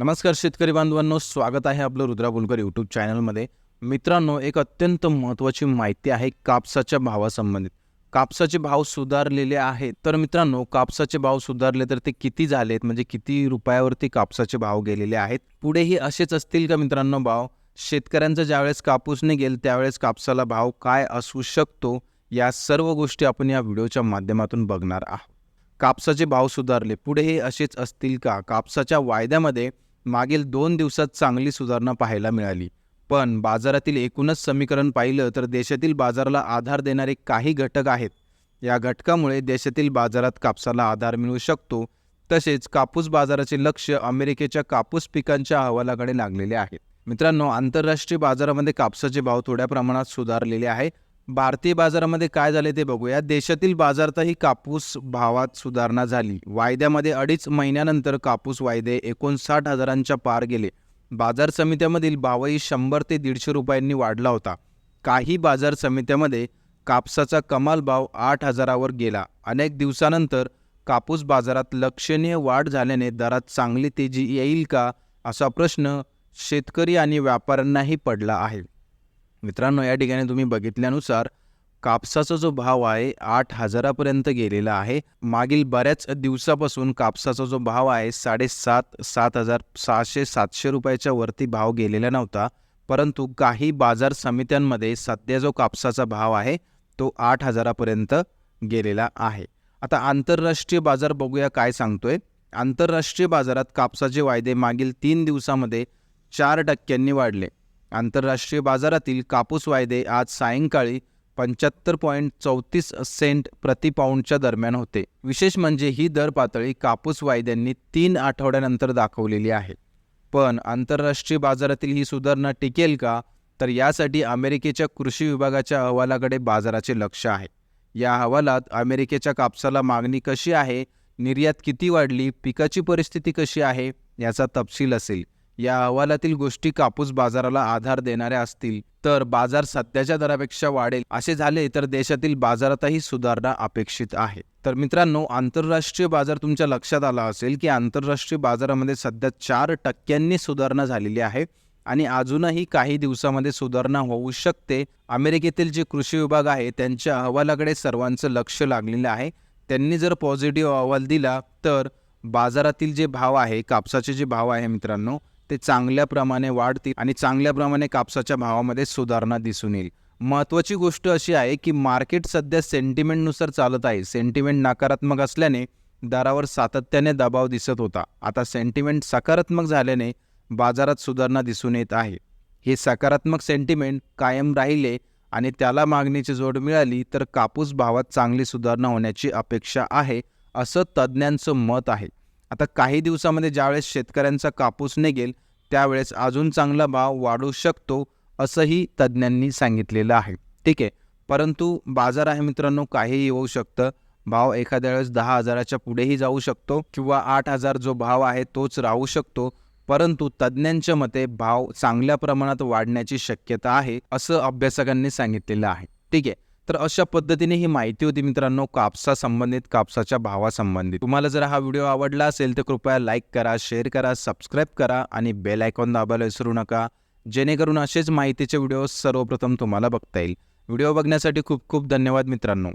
नमस्कार शेतकरी बांधवांनो स्वागत आहे आपलं रुद्रा बोलकर यूट्यूब चॅनलमध्ये मित्रांनो एक अत्यंत महत्त्वाची माहिती आहे कापसाच्या भावासंबंधित. कापसाचे भाव सुधारलेले आहेत. तर मित्रांनो कापसाचे भाव सुधारले तर ते किती झालेत? म्हणजे किती रुपयावरती कापसाचे भाव गेलेले आहेत? पुढेही असेच असतील का मित्रांनो भाव? शेतकऱ्यांचा ज्यावेळेस कापूस निघेल त्यावेळेस कापसाला भाव काय असू शकतो? या सर्व गोष्टी आपण या व्हिडिओच्या माध्यमातून बघणार आहोत. कापसाचे भाव सुधारले. पुढेही असेच असतील का? कापसाच्या वायद्यामध्ये मागील दोन दिवसात चांगली सुधारणा पाहायला मिळाली. पण बाजारातील एकूणच समीकरण पाहिलं तर देशातील बाजाराला आधार देणारे काही घटक आहेत. या घटकामुळे देशातील बाजारात कापसाला आधार मिळू शकतो. तसेच कापूस बाजाराचे लक्ष अमेरिकेच्या कापूस पिकांच्या अहवालाकडे लागलेले आहे. मित्रांनो आंतरराष्ट्रीय बाजारामध्ये कापसाचे भाव थोड्या प्रमाणात सुधारलेले आहे. भारतीय बाजारामध्ये काय झाले ते बघूया. देशातील बाजारातही कापूस भावात सुधारणा झाली. वायद्यामध्ये अडीच महिन्यानंतर कापूस वायदे एकोणसाठ हजारांच्या पार गेले. बाजार समित्यामधील भावही शंभर ते दीडशे रुपयांनी वाढला होता. काही बाजार समित्यामध्ये कापसाचा कमाल भाव आठ हजारावर गेला. अनेक दिवसानंतर कापूस बाजारात लक्षणीय वाढ झाल्याने दरात चांगली तेजी येईल का असा प्रश्न शेतकरी आणि व्यापाऱ्यांनाही पडला आहे. मित्रांनो या ठिकाणी तुम्ही बघितल्यानुसार कापसाचा जो भाव आहे आठ हजारापर्यंत गेलेला आहे. मागील बऱ्याच दिवसापासून कापसाचा जो भाव आहे साडेसात सात हजार सहाशे सातशे रुपयाच्या वरती भाव गेलेला नव्हता. परंतु काही बाजार समित्यांमध्ये सध्या जो कापसाचा भाव आहे तो आठ हजारापर्यंत गेलेला आहे. आता आंतरराष्ट्रीय बाजार बघूया काय सांगतोय. आंतरराष्ट्रीय बाजारात कापसाचे वायदे मागील तीन दिवसामध्ये चार टक्क्यांनी वाढले. आंतरराष्ट्रीय बाजारातील कापूस वायदे आज सायंकाळी पंच्याहत्तर पॉईंट चौतीस सेंट प्रति पाऊंडच्या दरम्यान होते. विशेष म्हणजे ही दर पातळी कापूस वायद्यांनी तीन आठवड्यानंतर दाखवलेली आहे. पण आंतरराष्ट्रीय बाजारातील ही सुधारणा टिकेल का? तर यासाठी अमेरिकेच्या कृषी विभागाच्या अहवालाकडे बाजाराचे लक्ष आहे. या अहवालात अमेरिकेच्या कापसाला मागणी कशी आहे? निर्यात किती वाढली? पिकाची परिस्थिती कशी आहे? याचा तपशील असेल. या अहवालातील गोष्टी कापूस बाजाराला आधार देणाऱ्या असतील तर बाजार सध्याच्या दरापेक्षा वाढेल असे झाले तर देशातील बाजारातही सुधारणा अपेक्षित आहे. तर मित्रांनो आंतरराष्ट्रीय बाजार तुमच्या लक्षात आला असेल की आंतरराष्ट्रीय बाजारामध्ये सध्या चार टक्क्यांनी सुधारणा झालेली आहे आणि अजूनही काही दिवसामध्ये सुधारणा होऊ शकते. अमेरिकेतील जे कृषी विभाग आहे त्यांच्या अहवालाकडे सर्वांचं लक्ष लागलेलं आहे. त्यांनी जर पॉझिटिव्ह अहवाल दिला तर बाजारातील जे भाव आहे कापसाचे जे भाव आहे मित्रांनो ते चांगल्याप्रमाणे वाढतील आणि चांगल्याप्रमाणे कापसाच्या भावामध्ये सुधारणा दिसून येईल. महत्त्वाची गोष्ट अशी आहे की मार्केट सध्या सेंटिमेंटनुसार चालत आहे. सेंटिमेंट नकारात्मक असल्याने दरावर सातत्याने दबाव दिसत होता. आता सेंटिमेंट सकारात्मक झाल्याने बाजारात सुधारणा दिसून येत आहे. हे सकारात्मक सेंटिमेंट कायम राहिले आणि त्याला मागणीची जोड मिळाली तर कापूस भावात चांगली सुधारणा होण्याची अपेक्षा आहे असं तज्ज्ञांचं मत आहे. आता काही दिवसामध्ये ज्यावेळेस शेतकऱ्यांचा कापूस निघेल त्यावेळेस अजून चांगला भाव वाढू शकतो असंही तज्ज्ञांनी सांगितलेलं आहे. ठीक आहे परंतु बाजार आहे मित्रांनो काहीही होऊ शकतं. भाव एखाद्या वेळेस दहा हजाराच्या पुढेही जाऊ शकतो किंवा आठ हजार जो भाव आहे तोच राहू शकतो. परंतु तज्ज्ञांच्या मते भाव चांगल्या प्रमाणात वाढण्याची शक्यता आहे असं अभ्यासकांनी सांगितलेलं आहे. ठीक आहे तर अशा पद्धतीने ही माहिती होती मित्रांनो कापसा संबंधित कापसाच्या भावासंबंधित. तुम्हाला जर हा व्हिडिओ आवडला असेल तर कृपया लाईक करा शेअर करा सबस्क्राईब करा आणि बेल आयकॉन दाबायला विसरू नका. जेणेकरून असेच माहितीचे व्हिडिओ सर्वप्रथम तुम्हाला बघता येईल. व्हिडिओ बघण्यासाठी खूप खूप धन्यवाद मित्रांनो.